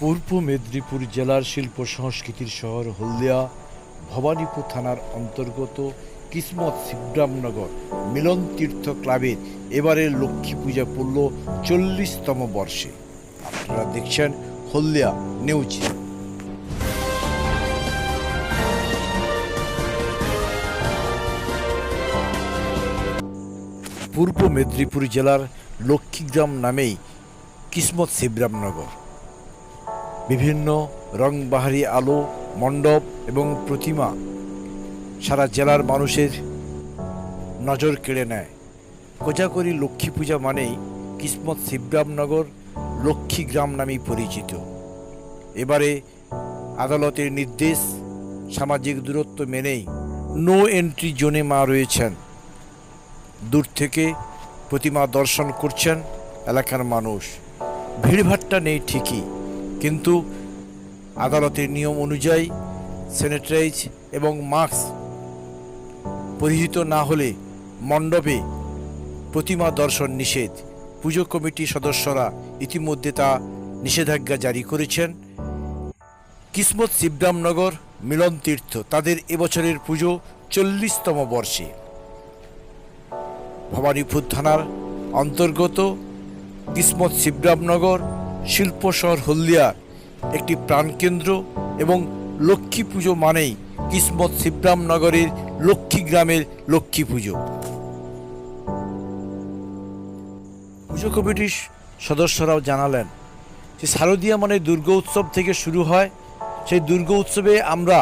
পূর্ব মেদিনীপুর জেলার শিল্প সংস্কৃতির শহর হলদিয়া, ভবানীপুর থানার অন্তর্গত কিসমত শিবরামনগর মিলন তীর্থ ক্লাবের এবারের লক্ষ্মী পূজা পড়ল চল্লিশতম বর্ষে। আপনারা দেখছেন হলদিয়া নিউজ। পূর্ব মেদিনীপুর জেলার লক্ষ্মীগ্রাম নামেই কিসমত শিবরামনগর। বিভিন্ন রংবাহারি আলো, মণ্ডপ এবং প্রতিমা সারা জেলার মানুষের নজর কেড়ে নেয়। কোজাগরি লক্ষ্মী পূজা মানেই কিসমত শিবরামনগর লক্ষ্মীগ্রাম নামেই পরিচিত। এবারে আদালতের নির্দেশ সামাজিক দূরত্ব মেনেই নো এন্ট্রি জোনে মা রয়েছেন। দূর থেকে প্রতিমা দর্শন করছেন এলাকার মানুষ। ভিড়ভাট্টা নেই ঠিকই। কিন্তু আদালতের নিয়ম অনুযায়ী স্যানিটাইজ এবং মাস্ক পরিহিত না হলে মণ্ডপে প্রতিমা দর্শন নিষেধ। পুজো কমিটির সদস্যরা ইতিমধ্যে তা নিষেধাজ্ঞা জারি করেছেন। কিসমত শিবরামনগর মিলন তীর্থ, তাদের এবছরের পুজো চল্লিশতম বর্ষে। ভবানীপুর থানার অন্তর্গত কিসমত শিবরামনগর শিল্প শহর হলদিয়ার একটি প্রাণকেন্দ্র এবং লক্ষ্মী পুজো মানেই কিসমত শিবরামনগরের লক্ষ্মী গ্রামের লক্ষ্মী পুজো। পুজো কমিটির সদস্যরাও জানালেন যে শারদীয়া মানে দুর্গা উৎসব থেকে শুরু হয়, সেই দুর্গা উৎসবে আমরা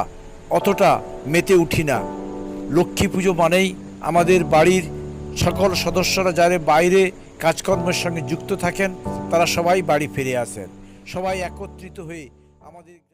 অতটা মেতে উঠি না। লক্ষ্মী পুজো মানেই আমাদের বাড়ির সকল সদস্যরা যারা বাইরে কাজকর্মের সঙ্গে যুক্ত থাকেন, তারা সবাই বাড়ি ফিরে আসেন। সবাই একত্রিত হয়ে আমাদের